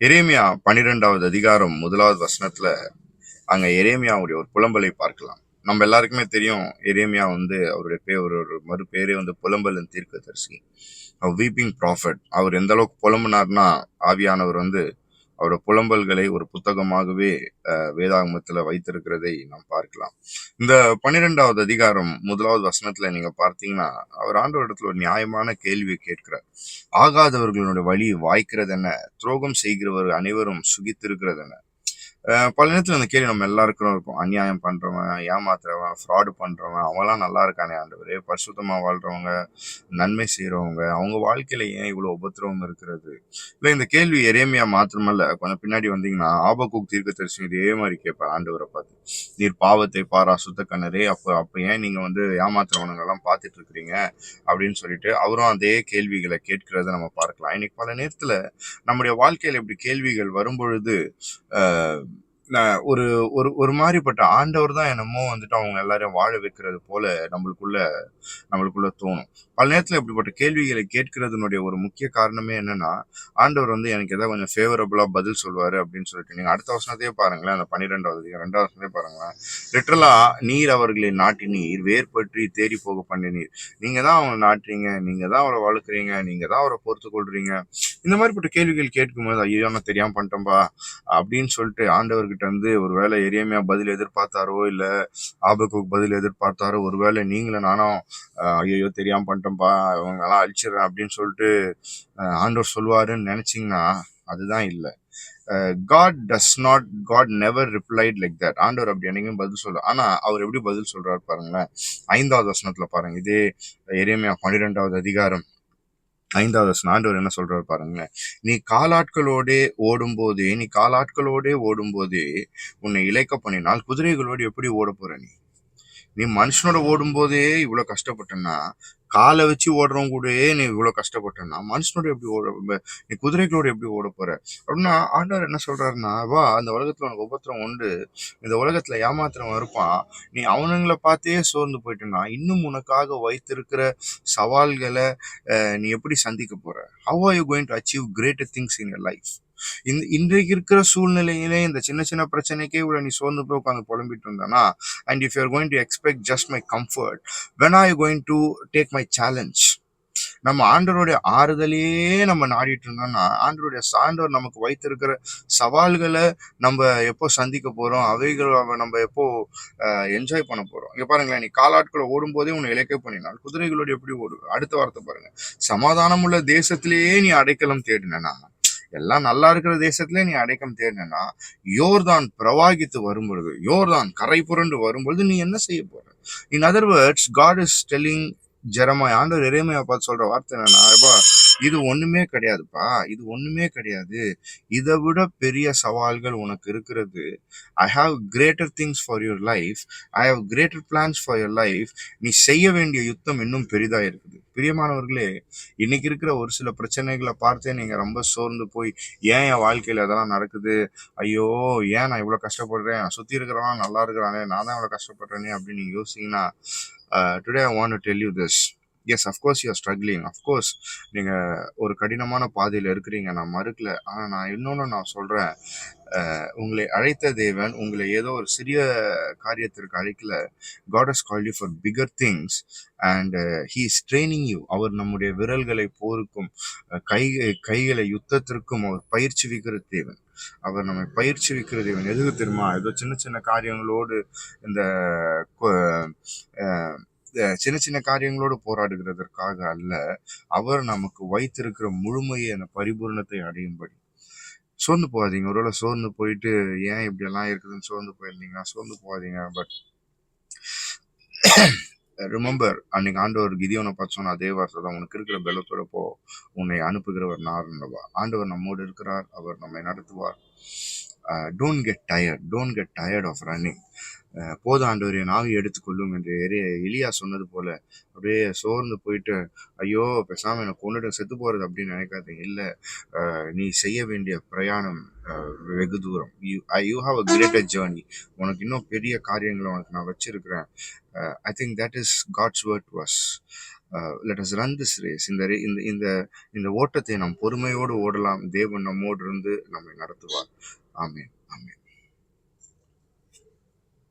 எரேமியா பன்னிரெண்டாவது அதிகாரம் முதலாவது வசனத்துல அங்க எரேமியாவுடைய ஒரு புலம்பலை பார்க்கலாம். நம்ம எல்லாருக்குமே தெரியும் எரேமியா வந்து அவருடைய பேர் ஒரு ஒரு மறு பேரே வந்து புலம்பலன் தீர்க்கதரிசி வீப்பிங் ப்ராஃபட் அவர் எந்த அளவுக்கு புலம்புனார்னா ஆவியானவர் வந்து அவரோட புலம்பல்களை ஒரு புத்தகமாகவே அஹ், வேதாகமத்துல வைத்திருக்கிறதை நாம் பார்க்கலாம். இந்த பன்னிரெண்டாவது அதிகாரம் முதலாவது வசனத்துல நீங்க பார்த்தீங்கன்னா அவர் ஆண்டவரிடத்துல ஒரு நியாயமான கேள்வியை கேட்கிறார். ஆகாதவர்களுடைய வழி வாய்க்கிறது என்ன துரோகம் செய்கிறவர் அனைவரும் சுகித்திருக்கிறது என்ன பல நேரத்தில் அந்த கேள்வி நம்ம எல்லாருக்கும் இருக்கும். அநியாயம் பண்ணுறவன் ஏமாத்துறவன் ஃப்ராடு பண்ணுறவன் அவங்களாம் நல்லா இருக்கானே ஆண்டவரே. பரிசுத்தமாக வாழ்கிறவங்க நன்மை செய்கிறவங்க அவங்க வாழ்க்கையில ஏன் இவ்வளோ உபத்திரவம் இருக்கிறது? இல்லை இந்த கேள்வி எரேமியா மாத்திரமல்ல. கொஞ்சம் பின்னாடி வந்தீங்கன்னா ஆபக்கூக் தீர்க்க தரிசனம் இதே மாதிரி கேட்பேன் ஆண்டவரை பார்த்து. நீர் பாவத்தை பாரா சுத்த கண்ணரே அப்போ அப்போ ஏன் நீங்கள் வந்து ஏமாத்துறவனுங்கெல்லாம் பார்த்துட்டு இருக்கிறீங்க அப்படின்னு சொல்லிட்டு அவரும் அதே கேள்விகளை கேட்கிறத நம்ம பார்க்கலாம். இன்னைக்கு பல நேரத்தில் நம்முடைய வாழ்க்கையில் இப்படி கேள்விகள் வரும்பொழுது ஒரு ஒரு ஒரு மாதிரிப்பட்ட ஆண்டவர் தான் என்னமோ வந்துட்டு அவங்க எல்லாரையும் வாழ வைக்கிறது போல நம்மளுக்குள்ள நம்மளுக்குள்ள தோணும். பல நேரத்தில் இப்படிப்பட்ட கேள்விகளை கேட்கறதுனுடைய ஒரு முக்கிய காரணமே என்னன்னா ஆண்டவர் வந்து எனக்கு ஏதாவது கொஞ்சம் ஃபேவரபுளா பதில் சொல்வாரு அப்படின்னு சொல்லிட்டு நீங்க அடுத்த வருஷத்தையே பாருங்களேன் அந்த பன்னிரெண்டாவது அதிகம் ரெண்டாவது வருஷத்தையே பாருங்களேன். லிட்டரலா நீர் அவர்களை நாட்டினீர் வேர் பற்றி தேடி போக பண்ணினீர். நீங்க தான் அவங்களை நாட்டுறீங்க நீங்க தான் அவரை வளர்க்குறீங்க நீங்க தான் அவரை பொறுத்து கொள்றீங்க. இந்த மாதிரிப்பட்ட கேள்விகள் கேட்கும்போது ஐயோ நான் தெரியாம பண்ணிட்டோம்பா அப்படின்னு சொல்லிட்டு ஆண்டவர்கிட்ட இருந்து ஒருவேளை எரியமையா பதில் எதிர்பார்த்தாரோ இல்ல ஆபக்கு பதில் எதிர்பார்த்தாரோ ஒருவேளை நீங்களும் நானும் ஐயோ தெரியாம பண்ணிட்டோம்பா அவங்க எல்லாம் அழிச்சிடுறேன் அப்படின்னு சொல்லிட்டு ஆண்டவர் சொல்லுவாருன்னு நினச்சிங்கன்னா அதுதான் இல்லை. God does not God never replied like that ஆண்டவர் அப்படி என்னைக்கும் பதில் சொல்ல ஆனா அவர் எப்படி பதில் சொல்றாரு பாருங்களேன். ஐந்தாவது வசனத்துல பாருங்க. இதே எரியமையா பன்னிரெண்டாவது அதிகாரம். ஐந்தாவது வசனம். ஆண்டவர் என்ன சொல்றாரு பாருங்களேன். நீ காலாட்களோடே ஓடும்போதே நீ காலாட்களோடே ஓடும்போதே உன்னை இழைக்க பண்ணினால் குதிரைகளோடு எப்படி ஓட போற நீ? நீ மனுஷனோட ஓடும்போதே இவ்வளவு கஷ்டப்பட்டனா காலை வச்சு ஓடுறவங்க கூடயே நீ இவ்வளவு கஷ்டப்பட்டனா மனுஷனோட எப்படி ஓட நீ குதிரைகளோட எப்படி ஓட போற? அப்படின்னா ஆண்டவர் என்ன சொல்றாருன்னா வா அந்த உலகத்துல உனக்கு உபத்திரம் உண்டு. இந்த உலகத்துல ஏமாத்திரம் இருப்பான். நீ அவனுங்களை பார்த்தே சோர்ந்து போயிட்டனா இன்னும் உனக்காக வைத்திருக்கிற சவால்களை நீ எப்படி சந்திக்க போற? How are you going to achieve greater things in your life இந்த இன்றைக்கு இருக்கிற சூழ்நிலையிலே இந்த சின்ன சின்ன பிரச்சனைக்கே இவ்வளவு நீ சோர்ந்து போய் உட்காந்து புலம்பிட்டு இருந்தானா and if you're going to expect just my comfort when are you going to take my challenge நம்ம ஆண்டவருடைய ஆறுதலையே நம்ம நாடிட்டு இருந்தோம்னா ஆண்டவருடைய சான்றோர் நமக்கு வைத்திருக்கிற சவால்களை நம்ம எப்போ சந்திக்க போறோம் அவைகள் நம்ம எப்போ என்ஜாய் பண்ண போறோம். இங்க பாருங்களேன் நீ காலாட்களை ஓடும்போதே உன்னை இலக்கை பண்ணினால் குதிரைகளோடு எப்படி ஓடு அடுத்த வார்த்தை பாருங்க. சமாதானம் உள்ள தேசத்திலேயே நீ அடைக்கலம் தேடினா எல்லாம் நல்லா இருக்கிற தேசத்திலே நீ அடைக்கம் தேடினா யோர்தான் பிரவாகித்து வரும்பொழுது யோர்தான் கரை புரண்டு வரும்பொழுது நீ என்ன செய்ய போற? In other words God is telling Jeremiah ஆண்டவர் எரேமியா பார்த்து சொல்ற வார்த்தை என்னன்னா இது ஒண்ணுமே கிடையாதுப்பா. இது ஒண்ணுமே கிடையாது. இதை விட பெரிய சவால்கள் உனக்கு இருக்கிறது. I have greater things for your life I have greater plans for your life நீ செய்ய வேண்டிய யுத்தம் இன்னும் பெரிதா இருக்குது. பிரியமானவர்களே இன்னைக்கு இருக்கிற ஒரு சில பிரச்சனைகளை பார்த்தே நீங்க ரொம்ப சோர்ந்து போய் ஏன் என் வாழ்க்கையில அதெல்லாம் நடக்குது? ஐயோ ஏன் நான் இவ்வளவு கஷ்டப்படுறேன்? சுத்தி இருக்கிறவன் நல்லா இருக்கிறானே நான் தான் இவ்வளவு கஷ்டப்படுறேனே அப்படின்னு நீங்க யோசிச்சீங்கன்னா today I want to tell you this yes of course you're struggling of course நீங்கள் ஒரு கடினமான பாதையில் இருக்கிறீங்க. நான் மறுக்கல. ஆனால் நான் இன்னொன்று நான் சொல்கிறேன் uh, உங்களை அழைத்த தேவன் உங்களை ஏதோ ஒரு சிறிய காரியத்திற்கு அழைக்கல. God has call you for bigger things and he is training you அவர் நம்முடைய விரல்களை போருக்கும் uh, கை கைகளை யுத்தத்திற்கும் அவர் பயிற்சி விக்கிற தேவன். அவர் நம்மை பயிற்சிவிக்கிறது இவன் எதுக்கு தெரியுமா? ஏதோ சின்ன சின்ன காரியங்களோடு இந்த அஹ், சின்ன சின்ன காரியங்களோடு போராடுகிறதற்காக அல்ல அவர் நமக்கு வைத்திருக்கிற முழுமையை அந்த பரிபூரணத்தை அடையும்படி. சோர்ந்து போகாதீங்க. ஒருவேளை சோர்ந்து போயிட்டு ஏன் இப்படி எல்லாம் இருக்குதுன்னு சோர்ந்து போயிருந்தீங்கன்னா சோர்ந்து போகாதீங்க. பட் ரிமெம்பர் அன்னைக்கு ஆண்டவர் கிதியோனை பார்த்து சொன்ன அதே வார்த்தை தான். உனக்கு இருக்கிற பலத்தோட போ. உன்னை அனுப்புகிறவர் நார்ன்றவா ஆண்டவர் நம்மோடு இருக்கிறார். அவர் நம்மை நடத்துவார். Don't get tired don't get tired of running போது ஆண்டவர் எடுத்துக்கொள்ளும் என்று எரிய எலியா சொன்னது போல அப்படியே சோர்ந்து போயிட்டு ஐயோ பேசாமல் எனக்கு கொண்டுட்டு செத்து போறது அப்படின்னு நினைக்காதீங்க இல்லை நீ செய்ய வேண்டிய பிரயாணம் வெகு தூரம். You I you have a greater journey உனக்கு இன்னும் பெரிய காரியங்களை உனக்கு நான் வச்சிருக்கிறேன். I think that is God's word was let us run this race இந்த ரே- இந்த இந்த இந்த ஓட்டத்தை நாம் பொறுமையோடு ஓடலாம். தேவன் நம்மோடு இருந்து நம்மை நடத்துவார். ஆமேன். ஆமேன்.